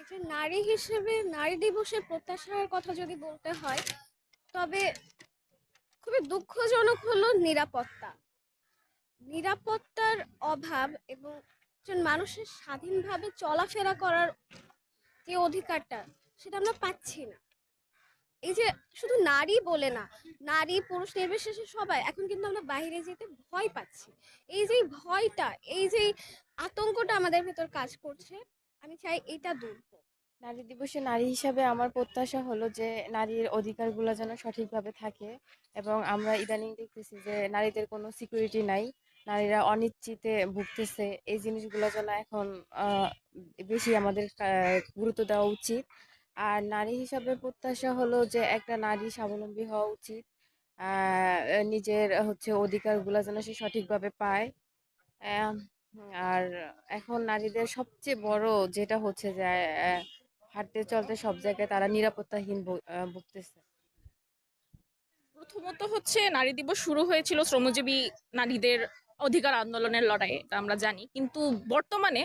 একজন নারী হিসেবে নারী দিবসের প্রত্যাশার কথা যদি বলতে হয়, তবে খুবই দুঃখজনক হলো নিরাপত্তা। নিরাপত্তার অভাব এবং একজন মানুষের স্বাধীনভাবে চলাফেরা করার যে অধিকারটা, সেটা আমরা পাচ্ছি না। এই যে শুধু নারী বলে না, নারী, পুরুষ, নির্বিশেষে সবাই, এখন কিন্তু আমরা বাইরে যেতে ভয় পাচ্ছি। এই যে ভয়টা, এই যে আতঙ্কটা আমাদের ভেতর কাজ করছে আমি চাই এটা দূর। নারী দিবসে নারী হিসাবে আমার প্রত্যাশা হলো যে নারীর অধিকারগুলো যেন সঠিকভাবে থাকে এবং আমরা ইদানিং দেখতেছি যে নারীদের কোনো সিকিউরিটি নাই, নারীরা অনিশ্চিতে ভুগতেছে। এই জিনিসগুলো যেন এখন বেশি আমাদের গুরুত্ব দেওয়া উচিত। আর নারী হিসাবে প্রত্যাশা হলো যে একটা নারী স্বাবলম্বী হওয়া উচিত। নিজের হচ্ছে অধিকারগুলো যেন সে সঠিকভাবে পায়। এখন নারীদের সবচেয়ে বড় যেটা হচ্ছে যে হাঁটতে চলতে সব জায়গায় তারা নিরাপত্তাহীন ভুগতেছে। প্রথমত হচ্ছে নারী দিবস শুরু হয়েছিল শ্রমজীবী নারীদের অধিকার আন্দোলনের লড়াইয়ে, তা আমরা জানি। কিন্তু বর্তমানে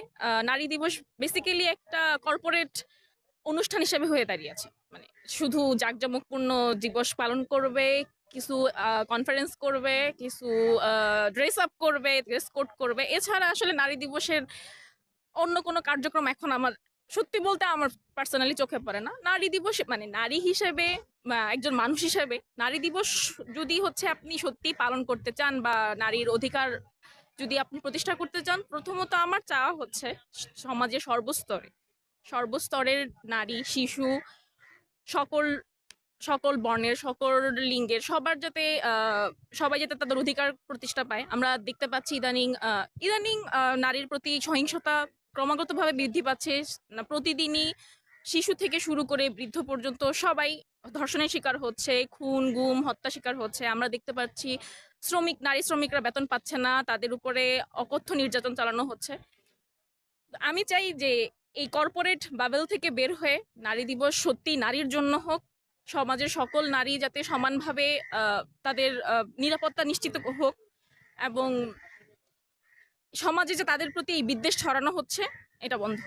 নারী দিবস বেসিক্যালি একটা কর্পোরেট অনুষ্ঠান হিসেবে হয়ে দাঁড়িয়েছে মানে শুধু জাঁকজমকপূর্ণ দিবস পালন করবে কিছু কনফারেন্স করবে, কিছু ড্রেস আপ করবে ড্রেস কোড করবে। এছাড়া আসলে নারী দিবসের অন্য কোনো কার্যক্রম এখন আমার, সত্যি বলতে আমার পার্সোনালি চোখে পড়ে না। নারী দিবস মানে নারী হিসেবে একজন মানুষ হিসেবে, নারী দিবস যদি হচ্ছে আপনি সত্যি পালন করতে চান বা নারীর অধিকার যদি আপনি প্রতিষ্ঠা করতে চান, প্রথমত আমার চাওয়া হচ্ছে সমাজের সর্বস্তরে। সর্বস্তরের নারী, শিশু, সকল সকল বর্ণের, সকল লিঙ্গের, সবার যাতে সবাই যাতে তাদের অধিকার প্রতিষ্ঠা পায়। আমরা দেখতে পাচ্ছি ইদানিং ইদানিং নারীর প্রতি সহিংসতা ক্রমাগতভাবে বৃদ্ধি পাচ্ছে। প্রতিদিনই শিশু থেকে শুরু করে বৃদ্ধ পর্যন্ত সবাই ধর্ষণের শিকার হচ্ছে, খুন, গুম, হত্যা শিকার হচ্ছে। আমরা দেখতে পাচ্ছি শ্রমিক, নারী শ্রমিকরা বেতন পাচ্ছে না, তাদের উপরে অকথ্য নির্যাতন চালানো হচ্ছে। আমি চাই যে এই কর্পোরেট বাবেল থেকে বের হয়ে নারী দিবস সত্যি নারীর জন্য হোক সমাজের সকল নারী যাতে সমানভাবে তাদের নিরাপত্তা নিশ্চিত হোক এবং সমাজে যে তাদের প্রতি এই বিদ্বেষ ছড়ানো হচ্ছে, এটা বন্ধ।